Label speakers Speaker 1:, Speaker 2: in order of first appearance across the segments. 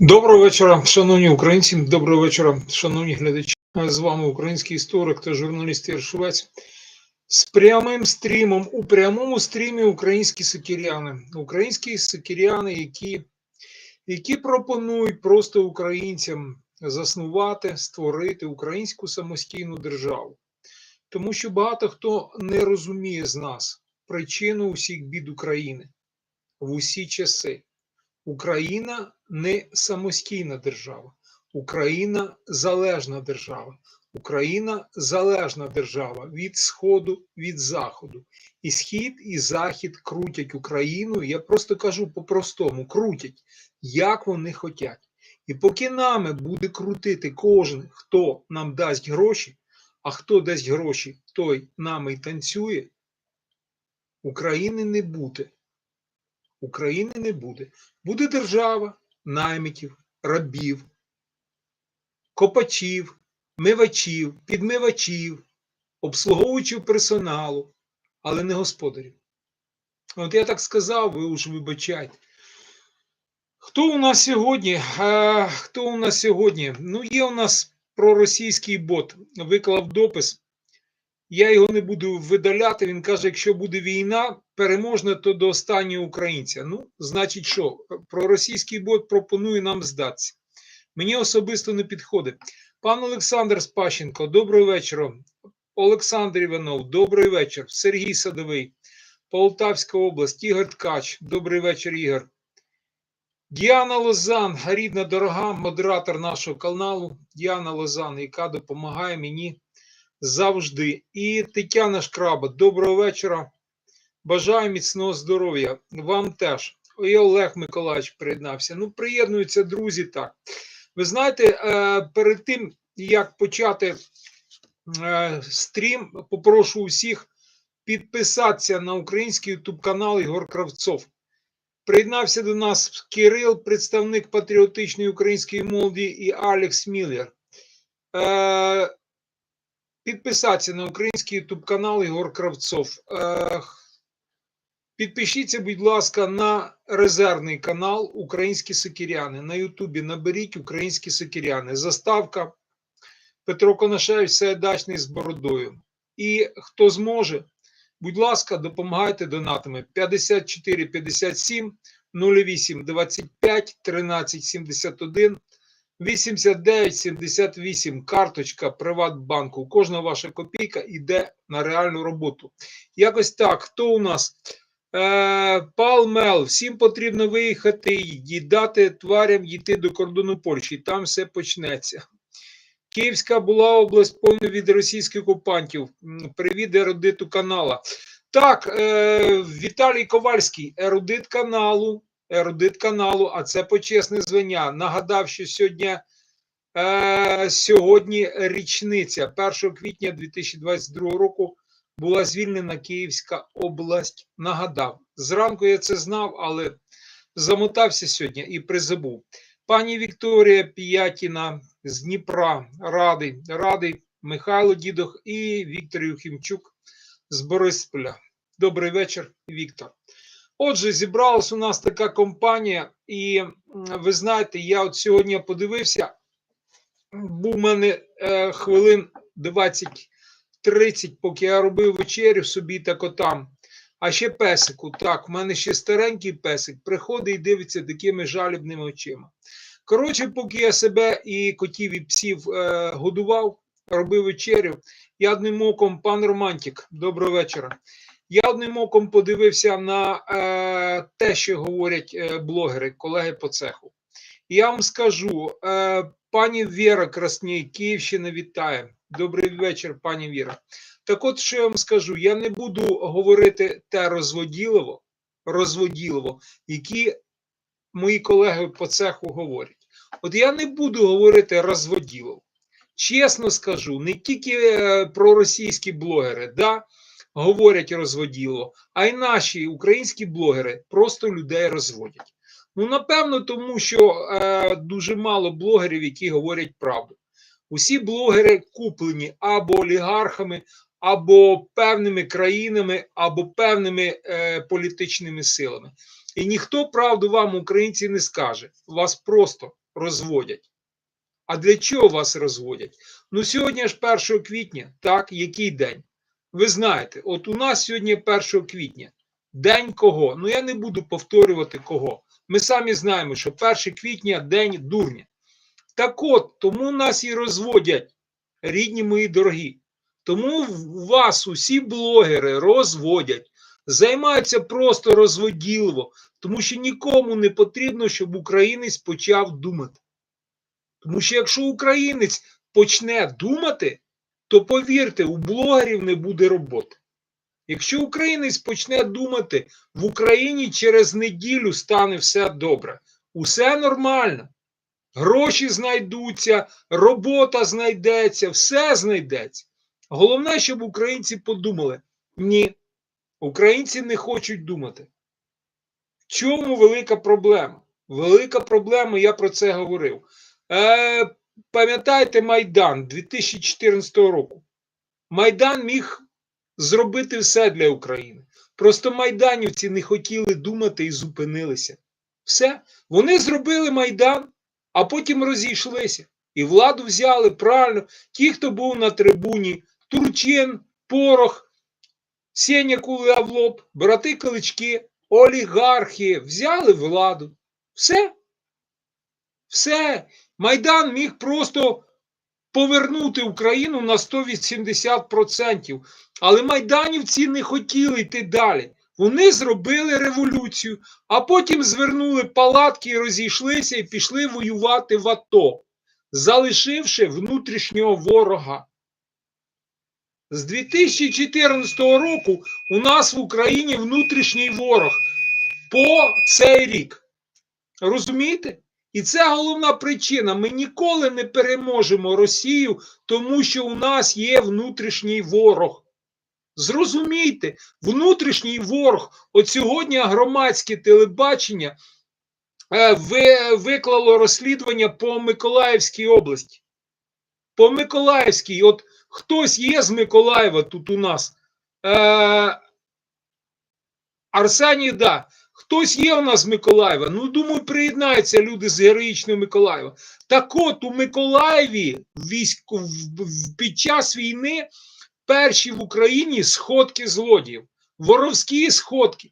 Speaker 1: Доброго вечора, шановні українці. Доброго вечора, шановні глядачі. З вами український історик та журналіст Єршовець. З прямим стрімом у прямому стрімі українські сокіряни. Українські сокіряни, які, які пропонують просто українцям заснувати, створити українську самостійну державу. Тому що багато хто не розуміє з нас причину усіх бід України в усі часи. Україна не самостійна держава, Україна залежна держава. Україна залежна держава від Сходу, від Заходу. І Схід, і Захід крутять Україну. Я просто кажу по-простому: крутять, як вони хочуть. І поки нами буде крутити кожен, хто нам дасть гроші, а хто дасть гроші, той нами й танцює, України не буде. України не буде. Буде держава наймитів, рабів, копачів, мивачів, підмивачів, обслуговуючого персоналу, але не господарів. От я так сказав, ви уж вибачайте. Хто у нас сьогодні? А, хто у нас сьогодні? Ну, є у нас проросійський бот, виклав допис. Я його не буду видаляти. Він каже: якщо буде війна переможна, то до останнього українця. Ну, значить, що проросійський бот пропонує нам здатися. Мені особисто не підходить. Пан Олександр Спащенко, доброго вечора. Олександр Іванов, добрий вечір. Сергій Садовий, Полтавська область, Ігор Ткач, добрий вечір, Ігор. Діана Лозан, рідна дорога, модератор нашого каналу. Діана Лозан, яка допомагає мені завжди. І Тетяна Шкраба, доброго вечора. Бажаю міцного здоров'я. Вам теж. І Олег Миколаївич приєднався. Ну, приєднуються друзі так. Ви знаєте, е, перед тим, як почати е, стрім, попрошу усіх підписатися на український ютуб канал Ігор Кравцов. Приєднався до нас Кирил, представник патріотичної української молоді, і Алекс Міллер. Е, Підписатися на український ютуб канал Ігор Кравцов. Підпишіться, будь ласка, на резервний канал Українські Сокіряни. На Ютубі наберіть Українські Сокіряни. Заставка Петро Конашевич, все дачний з бородою. І хто зможе, будь ласка, допомагайте донатами 54 57 08 25 13 71 89 78 карточка Приватбанку. Кожна ваша копійка йде на реальну роботу. Якось так. Хто у нас? Е, Палмел, всім потрібно виїхати і дати тварям йти до кордону Польщі. Там все почнеться. Київська була область повна від російських окупантів. Привіт, ерудиту канала. Так, е, Віталій Ковальський, ерудит каналу. Ерудит каналу, а це почесне звання. Нагадав, що сьогодні е, сьогодні річниця 1 квітня 2022 року була звільнена Київська область. Нагадав, зранку я це знав, але замотався сьогодні і призабув. Пані Вікторія П'ятіна з Дніпра, радий, радий Михайло Дідох і Віктор Юхімчук з Борисполя. Добрий вечір, Віктор. Отже, зібралась у нас така компанія, і ви знаєте, я от сьогодні подивився, був у мене е, хвилин 20 30, поки я робив вечерю собі та котам. А ще песику. Так, в мене ще старенький песик приходить і дивиться такими жалібними очима. Коротше, поки я себе і котів, і псів е, годував, робив вечерю, я одним оком, пан Романтик, доброго вечора. Я одним оком подивився на е, те, що говорять е, блогери, колеги по цеху. Я вам скажу, е, пані Віра Красній, Київщина вітає. Добрий вечір, пані Віра. Так от, що я вам скажу, я не буду говорити те розводілово, розводілово, які мої колеги по цеху говорять. От я не буду говорити розводілово. Чесно скажу, не тільки е, про російські блогери да, говорять розводіло, а й наші українські блогери просто людей розводять. Ну, напевно, тому що е, дуже мало блогерів, які говорять правду. Усі блогери куплені або олігархами, або певними країнами, або певними е, політичними силами. І ніхто правду вам, українці, не скаже. Вас просто розводять. А для чого вас розводять? Ну, сьогодні ж 1 квітня, так, який день? Ви знаєте, от у нас сьогодні 1 квітня. День кого? Ну я не буду повторювати кого. Ми самі знаємо, що 1 квітня день дурня. Так от, тому нас і розводять, рідні мої дорогі. Тому в- вас усі блогери розводять, займаються просто розводілово, тому що нікому не потрібно, щоб українець почав думати. Тому що якщо українець почне думати, то повірте, у блогерів не буде роботи. Якщо українець почне думати, в Україні через неділю стане все добре. Усе нормально. Гроші знайдуться, робота знайдеться, все знайдеться. Головне, щоб українці подумали: ні, українці не хочуть думати. В чому велика проблема? Велика проблема, я про це говорив. Е, пам'ятаєте Майдан 2014 року? Майдан міг зробити все для України. Просто майданівці не хотіли думати і зупинилися. Все. Вони зробили Майдан, а потім розійшлися. І владу взяли правильно. Ті, хто був на трибуні, Турчин, Порох, Сеня лоб, брати Калички, олігархи взяли владу. Все. Все. Майдан міг просто повернути Україну на 180%. Але майданівці не хотіли йти далі. Вони зробили революцію, а потім звернули палатки і розійшлися і пішли воювати в АТО, залишивши внутрішнього ворога. З 2014 року у нас в Україні внутрішній ворог по цей рік. Розумієте? І це головна причина. Ми ніколи не переможемо Росію, тому що у нас є внутрішній ворог. Зрозумійте, внутрішній ворог. От сьогодні громадське телебачення е, виклало розслідування по Миколаївській області. По Миколаївській, от хтось є з Миколаєва тут у нас. Е, Арсеній, да. Хтось є у нас з Миколаєва. Ну, думаю, приєднаються люди з героїчного Миколаєва. Так от у Миколаєві військ... в- в- під час війни перші в Україні сходки злодіїв, воровські сходки.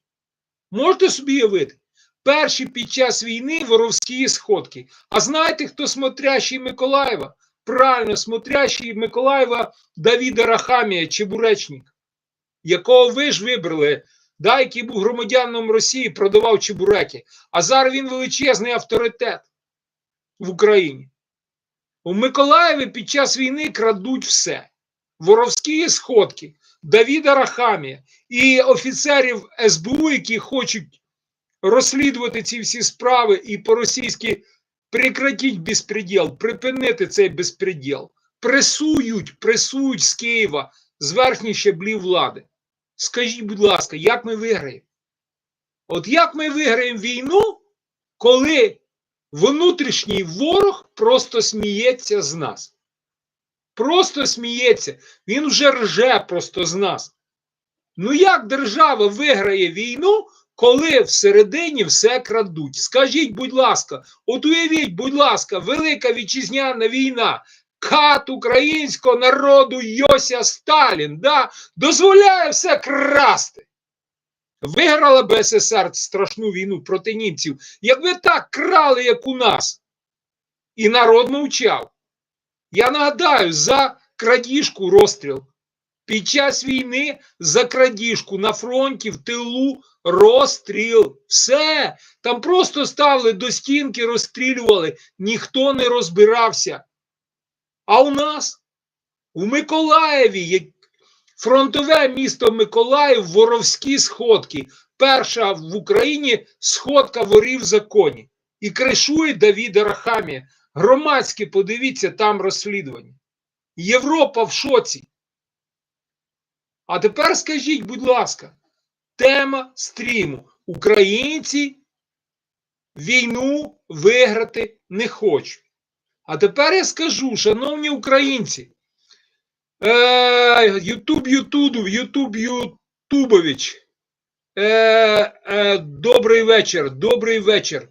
Speaker 1: Можете собі уявити? Перші під час війни воровські сходки. А знаєте, хто смотрящий Миколаєва? Правильно, смотрящий Миколаєва Давіда Рахамія, Чебуречник, якого ви ж вибрали, да, який був громадянином Росії, продавав чебуреки. А зараз він величезний авторитет в Україні. У Миколаєві під час війни крадуть все воровські сходки Давіда Рахамія і офіцерів СБУ, які хочуть розслідувати ці всі справи і по-російськи прекратіть безпреділ, припинити цей безпреділ. Пресують, пресують з Києва з верхніх щаблів влади. Скажіть, будь ласка, як ми виграємо? От як ми виграємо війну, коли внутрішній ворог просто сміється з нас? просто сміється. Він вже рже просто з нас. Ну як держава виграє війну, коли всередині все крадуть? Скажіть, будь ласка, от уявіть, будь ласка, Велика Вітчизняна війна, кат українського народу Йося Сталін, да, дозволяє все красти. Виграла б СССР страшну війну проти німців, якби так крали, як у нас. І народ мовчав. Я нагадаю, за крадіжку розстріл. Під час війни за крадіжку на фронті в тилу розстріл. Все. Там просто ставили до стінки, розстрілювали, ніхто не розбирався. А у нас у Миколаєві, як фронтове місто Миколаїв, воровські сходки. Перша в Україні сходка ворів в законі. І кришує Давіда Рахамія. Громадське, подивіться, там розслідування. Європа в шоці. А тепер скажіть, будь ласка, тема стріму. Українці війну виграти не хочуть. А тепер я скажу, шановні українці, е, Ютуб Ютубов, Ютуб Ютубович. Е, е, добрий вечір, добрий вечір.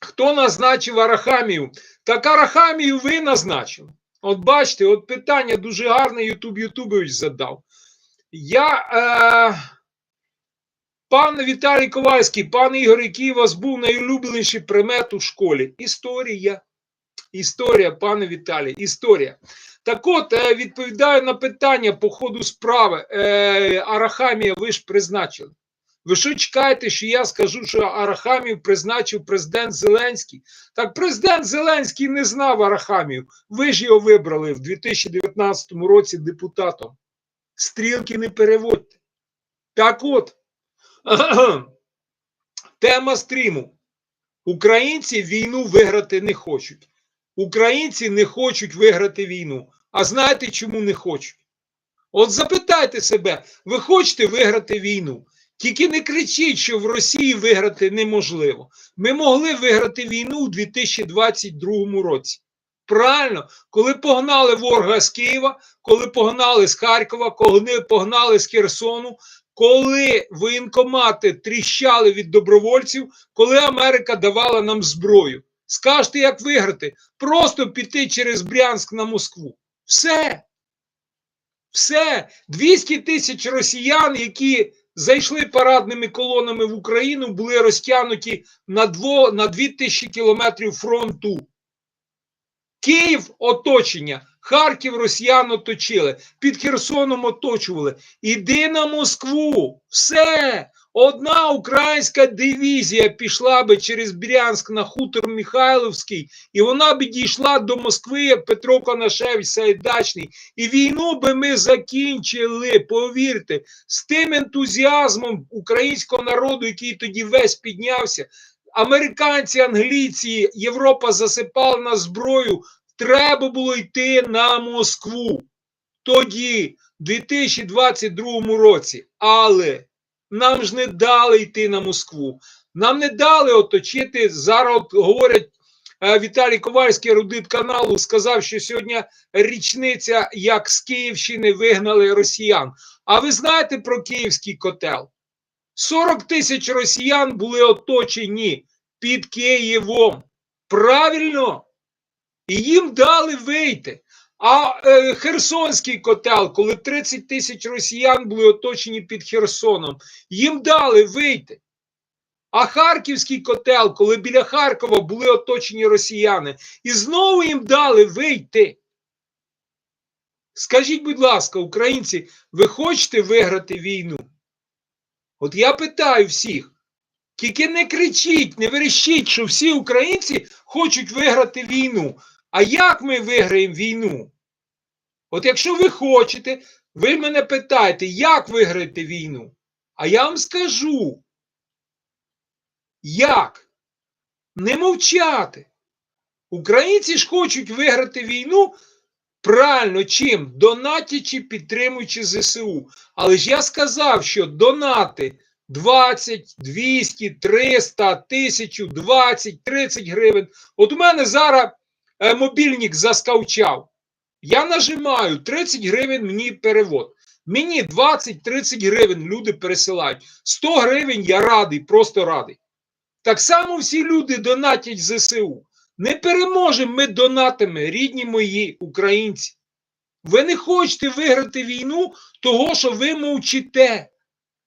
Speaker 1: Хто назначив Арахамію? Так Арахамію ви назначили. От бачите, от питання дуже гарне Ютуб Ютубович задав. Я, е, пан Віталій Ковальський, пан Ігор, який у вас був найулюбленіший примет у школі? Історія. Історія, пане Віталій, історія. Так от, е, відповідаю на питання по ходу справи. Е, Арахамія ви ж призначили. Ви що чекаєте, що я скажу, що Арахамів призначив президент Зеленський? Так президент Зеленський не знав Арахамію. Ви ж його вибрали в 2019 році депутатом. Стрілки не переводьте. Так от, тема стріму. Українці війну виграти не хочуть. Українці не хочуть виграти війну. А знаєте, чому не хочуть? От запитайте себе, ви хочете виграти війну? Тільки не кричіть, що в Росії виграти неможливо. Ми могли виграти війну у 2022 році. Правильно, коли погнали ворога з Києва, коли погнали з Харкова, коли погнали з Херсону, коли воєнкомати тріщали від добровольців, коли Америка давала нам зброю. Скажете, як виграти? Просто піти через Брянськ на Москву. Все. Все. 200 тисяч росіян, які зайшли парадними колонами в Україну, були розтягнуті на, дво, на 2000 кілометрів фронту. Київ оточення, Харків росіян оточили, під Херсоном оточували. Іди на Москву. Все. Одна українська дивізія пішла би через Брянськ на хутор Михайловський, і вона би дійшла до Москви як Петро Конашевич Сайдачний. І війну би ми закінчили, повірте, з тим ентузіазмом українського народу, який тоді весь піднявся. Американці, англійці, Європа засипала на зброю. Треба було йти на Москву тоді, в 2022 році. Але нам ж не дали йти на Москву. Нам не дали оточити. Зараз говорять, е, Віталій Ковальський, родит каналу, сказав, що сьогодні річниця, як з Київщини вигнали росіян. А ви знаєте про київський котел? 40 тисяч росіян були оточені під Києвом. Правильно? І їм дали вийти. А е, Херсонський котел, коли 30 тисяч росіян були оточені під Херсоном, їм дали вийти. А Харківський котел, коли біля Харкова були оточені росіяни, і знову їм дали вийти. Скажіть, будь ласка, українці, ви хочете виграти війну? От я питаю всіх. Тільки не кричіть, не верещіть, що всі українці хочуть виграти війну. А як ми виграємо війну? От якщо ви хочете, ви мене питаєте, як виграєте війну? А я вам скажу. Як? Не мовчати. Українці ж хочуть виграти війну правильно чим? Донатячи, підтримуючи ЗСУ. Але ж я сказав, що донати 20, 200, 300, 1000, 20, 30 гривень. От у мене зараз мобільник заскавчав. Я нажимаю 30 гривень мені перевод. Мені 20-30 гривень люди пересилають. 100 гривень я радий, просто радий. Так само всі люди донатять ЗСУ. Не переможемо ми донатами, рідні мої українці. Ви не хочете виграти війну, того, що ви мовчите.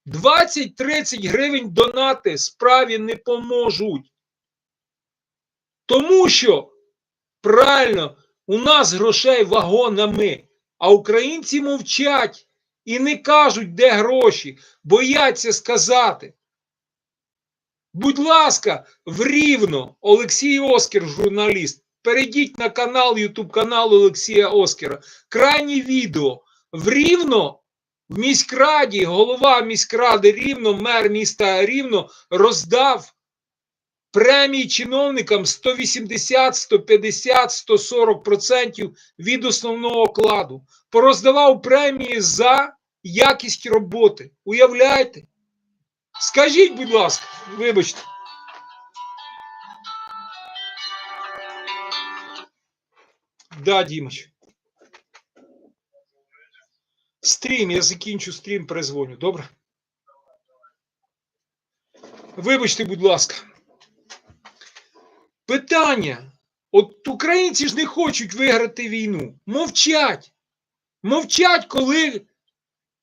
Speaker 1: 20-30 гривень донати справі не поможуть. Тому що правильно у нас грошей вагонами, а українці мовчать і не кажуть, де гроші, бояться сказати. Будь ласка, в Рівно, Олексій Оскар, журналіст. Перейдіть на канал, Ютуб канал Олексія Оскара. Крайнє відео. В Рівно, в міськраді, голова міськради Рівно, мер міста Рівно роздав премії чиновникам 180, 150, 140% від основного окладу. Пороздавав премії за якість роботи. Уявляєте? Скажіть, будь ласка, вибачте. Да, Дімоч. Стрім, я закінчу стрім, перезвоню, добре? Вибачте, будь ласка. Питання. От українці ж не хочуть виграти війну. Мовчать. Мовчать, коли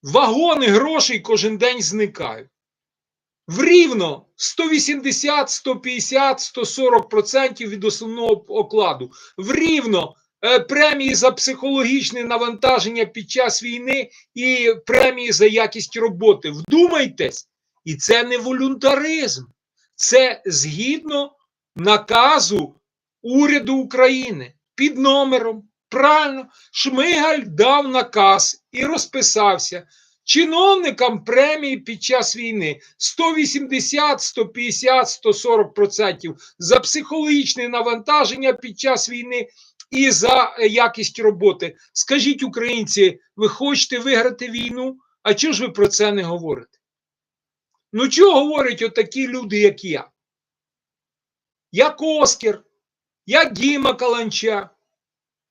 Speaker 1: вагони грошей кожен день зникають. В рівно 180, 150, 140% від основного окладу. В рівно е, премії за психологічне навантаження під час війни і премії за якість роботи. Вдумайтесь, і це не волюнтаризм, це згідно наказу уряду України під номером. Правильно, Шмигаль дав наказ і розписався. Чиновникам премії під час війни 180, 150, 140% за психологічне навантаження під час війни і за е, якість роботи. Скажіть, українці, ви хочете виграти війну? А чого ж ви про це не говорите? Ну, чого говорять отакі люди, як я? Як Оскар, як Діма Каланча,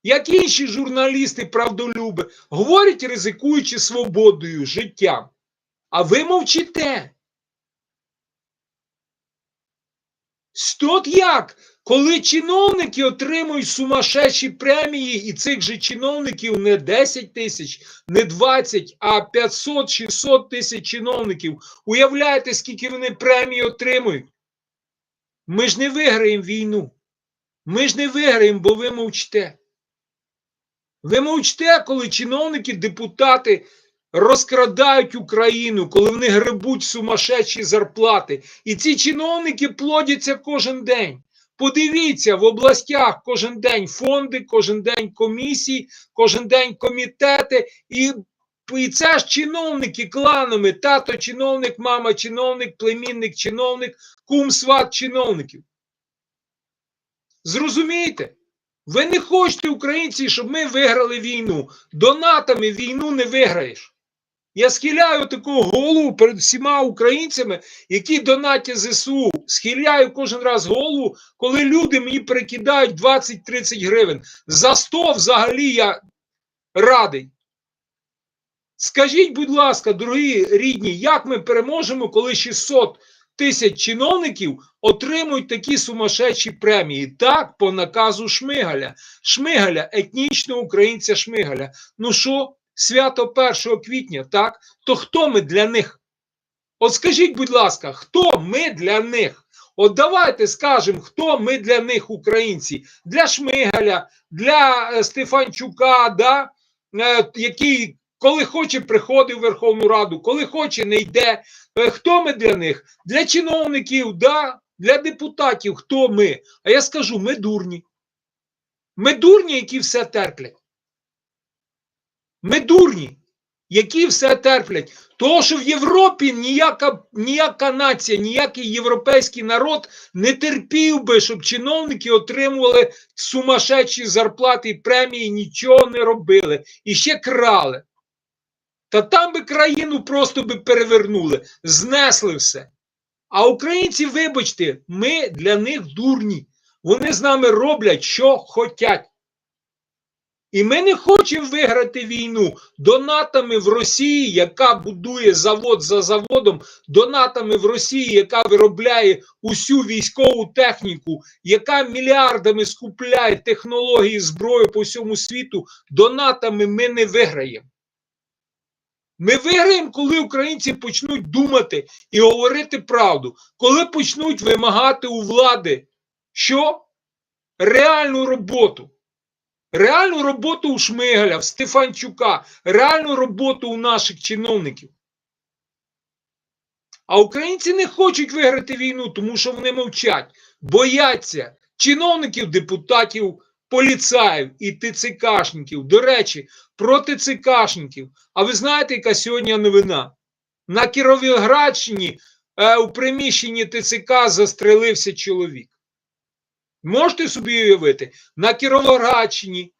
Speaker 1: як інші журналісти правдолюби, говорять, ризикуючи свободою, життям. А ви мовчите. От як? Коли чиновники отримують сумасшедші премії, і цих же чиновників не 10 тисяч, не 20, а 500-600 тисяч чиновників. Уявляєте, скільки вони премії отримують? Ми ж не виграємо війну. Ми ж не виграємо, бо ви мовчте. Ви мовчте, коли чиновники, депутати розкрадають Україну, коли вони гребуть сумасшедші зарплати. І ці чиновники плодяться кожен день. Подивіться в областях кожен день фонди, кожен день комісії, кожен день комітети. І і це ж чиновники кланами, тато чиновник, мама чиновник, племінник чиновник, кум сват чиновників. Зрозумієте? Ви не хочете, українці, щоб ми виграли війну. Донатами війну не виграєш. Я схиляю таку голову перед всіма українцями, які донатять ЗСУ. Схиляю кожен раз голову, коли люди мені перекидають 20-30 гривень. За 100 взагалі я радий. Скажіть, будь ласка, дорогі рідні, як ми переможемо, коли 600 тисяч чиновників отримують такі сумасшедші премії? Так, по наказу Шмигаля. Шмигаля, етнічного українця Шмигаля. Ну що, свято 1 квітня, так? То хто ми для них? От скажіть, будь ласка, хто ми для них? От давайте скажемо, хто ми для них, українці, для Шмигаля, для е, Стефанчука, да? е, який коли хоче, приходить в Верховну Раду, коли хоче, не йде. Е, Хто ми для них? Для чиновників, да? для депутатів, хто ми? А я скажу: ми дурні. Ми дурні, які все терплять. Ми дурні, які все терплять. Тому що в Європі ніяка ніяка нація, ніякий європейський народ не терпів би, щоб чиновники отримували сумасшедші зарплати і премії, нічого не робили і ще крали. Та там би країну просто би перевернули, знесли все. А українці, вибачте, ми для них дурні. Вони з нами роблять, що хочуть. І ми не хочемо виграти війну донатами в Росії, яка будує завод за заводом, донатами в Росії, яка виробляє усю військову техніку, яка мільярдами скупляє технології зброї по всьому світу. Донатами ми не виграємо. Ми виграємо, коли українці почнуть думати і говорити правду, коли почнуть вимагати у влади що? Реальну роботу. Реальну роботу у Шмигаля, в Стефанчука, реальну роботу у наших чиновників. А українці не хочуть виграти війну, тому що вони мовчать, бояться чиновників, депутатів, поліцаїв і ТЦКшників. До речі, про ТЦКшників. А ви знаєте, яка сьогодні новина? На Кіровоградщині е, у приміщенні ТЦК застрелився чоловік. Можете собі уявити? На Кіровоградщині,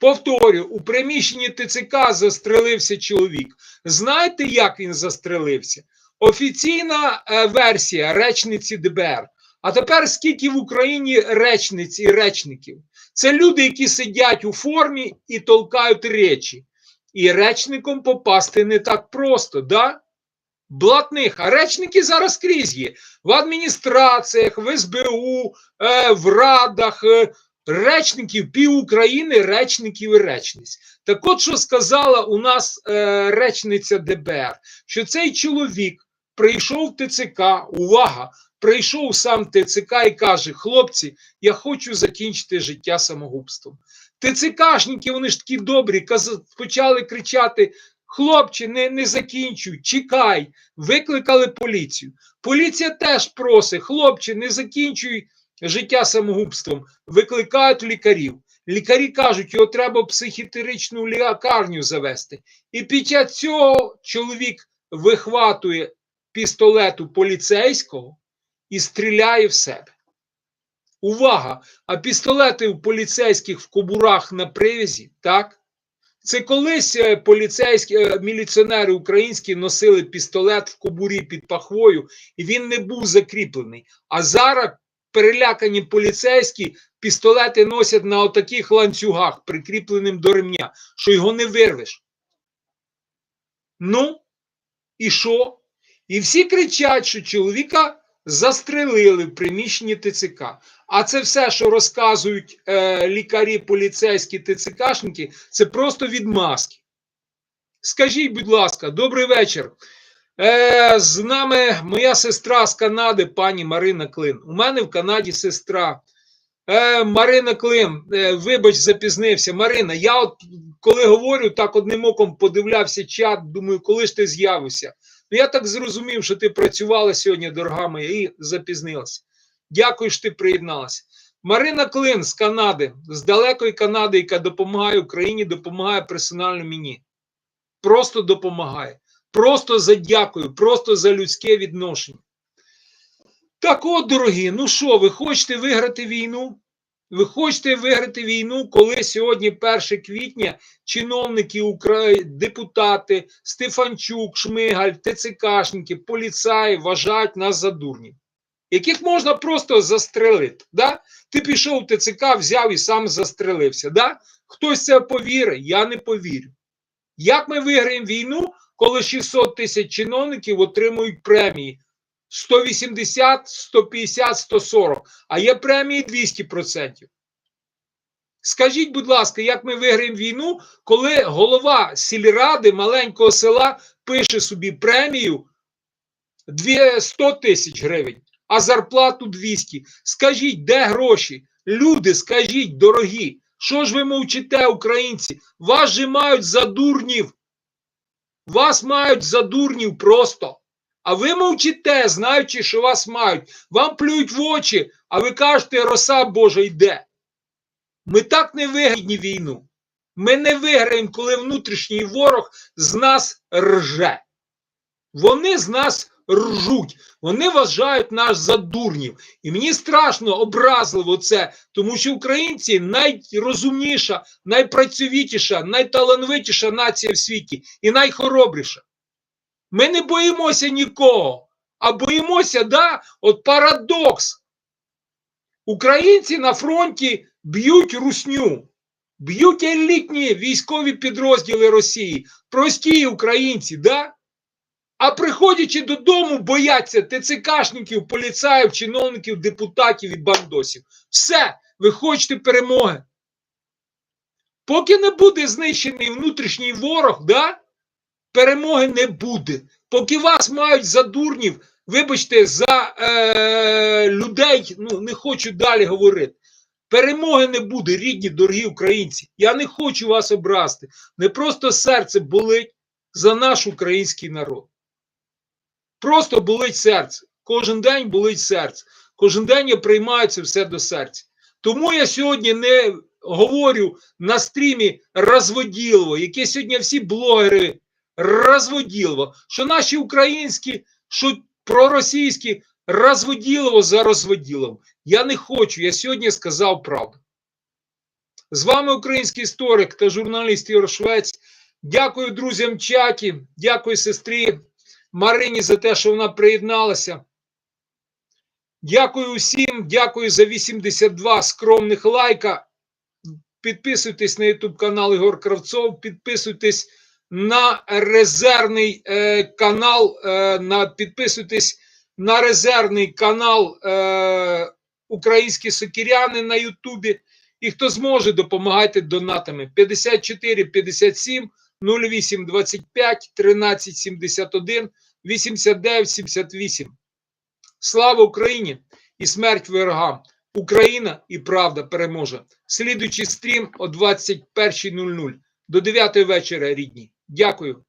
Speaker 1: повторю, у приміщенні ТЦК застрелився чоловік. Знаєте, як він застрелився? Офіційна е, версія речниці ДБР. А тепер скільки в Україні речниць і речників? Це люди, які сидять у формі і толкають речі. І речником попасти не так просто, да? блатних, а речники зараз скрізь є. В адміністраціях, в СБУ, е, в радах, е, речників пів України, речників і речниць. Так от що сказала у нас е, речниця ДБР, що цей чоловік прийшов в ТЦК, увага, прийшов сам ТЦК і каже: хлопці, я хочу закінчити життя самогубством. ТЦКшники, вони ж такі добрі, почали кричати: хлопче, не, не закінчуй, чекай, викликали поліцію. Поліція теж просить, хлопче, не закінчуй життя самогубством, викликають лікарів. Лікарі кажуть, його треба в психіатричну лікарню завести. І під час цього чоловік вихватує пістолету поліцейського і стріляє в себе. Увага! А пістолети у поліцейських в кобурах на привязі, так? Це колись е, поліцейські е, міліціонери українські носили пістолет в кобурі під пахвою, і він не був закріплений. А зараз перелякані поліцейські пістолети носять на отаких ланцюгах, прикріпленим до ремня, що його не вирвеш. Ну, і що? І всі кричать, що чоловіка застрелили в приміщенні ТЦК. А це все, що розказують е, лікарі, поліцейські ТЦКшники, це просто відмазки. Скажіть, будь ласка, добрий вечір. Е, з нами моя сестра з Канади, пані Марина Клин. У мене в Канаді сестра. Е, Марина Клин, е, вибач, запізнився. Марина, я от коли говорю, так одним оком подивлявся чат, думаю, коли ж ти з'явишся. Ну, я так зрозумів, що ти працювала сьогодні, дорога моя, і запізнилася. Дякую, що ти приєдналася. Марина Клин з Канади, з далекої Канади, яка допомагає Україні, допомагає персонально мені. Просто допомагає. Просто за дякую, просто за людське відношення. Так от, дорогі, ну що, ви хочете виграти війну? Ви хочете виграти війну, коли сьогодні 1 квітня чиновники, Украї... депутати, Стефанчук, Шмигаль, ТЦКшники, поліцаї вважають нас за дурнів, яких можна просто застрелити. Да? Ти пішов в ТЦК, взяв і сам застрелився. Да? Хтось це повірить, я не повірю. Як ми виграємо війну, коли 600 тисяч чиновників отримують премії? 180, 150, 140, а є премії 200%. Скажіть, будь ласка, як ми виграємо війну, коли голова сільради маленького села пише собі премію 100 тисяч гривень, а зарплату 200? Скажіть, де гроші? Люди, скажіть, дорогі, що ж ви мовчите, українці? Вас же мають за дурнів. Вас мають за дурнів просто. А ви мовчите, знаючи, що вас мають. Вам плюють в очі, а ви кажете, роса Божа йде. Ми так не вигідні війну. Ми не виграємо, коли внутрішній ворог з нас рже. Вони з нас ржуть. Вони вважають нас за дурнів. І мені страшно образливо це, тому що українці найрозумніша, найпрацьовітіша, найталановитіша нація в світі і найхоробріша. Ми не боїмося нікого, а боїмося, да, от парадокс. Українці на фронті б'ють русню, б'ють елітні військові підрозділи Росії, прості українці, да? А приходячи додому, бояться ТЦКшників, поліцаїв, чиновників, депутатів і бандосів. Все, ви хочете перемоги. Поки не буде знищений внутрішній ворог, да? Перемоги не буде. Поки вас мають за дурнів, вибачте, за е, людей, ну не хочу далі говорити. Перемоги не буде, рідні, дорогі українці. Я не хочу вас обрасти. Не просто серце болить за наш український народ. Просто болить серце. Кожен день болить серце. Кожен день я приймаю це все до серця. Тому я сьогодні не говорю на стрімі розводілово, яке сьогодні всі блогери розводілово, що наші українські, що проросійські розводілово за розводілом. Я не хочу, я сьогодні сказав правду. З вами український історик та журналіст Ігор Швець. Дякую друзям чаті, дякую сестрі Марині за те, що вона приєдналася. Дякую усім, дякую за 82 скромних лайка. Підписуйтесь на YouTube канал Ігор Кравцов, підписуйтесь на резервний е, канал. Е, на підписуйтесь на резервний канал е, Українські сокиряни на Ютубі. І хто зможе, допомагайте донатами 54 57 08 25 13 71 89 78. Слава Україні і смерть ворогам! Україна і правда переможе. Слідуючий стрім о 21.00 до 9 вечора, рідні. Дякую.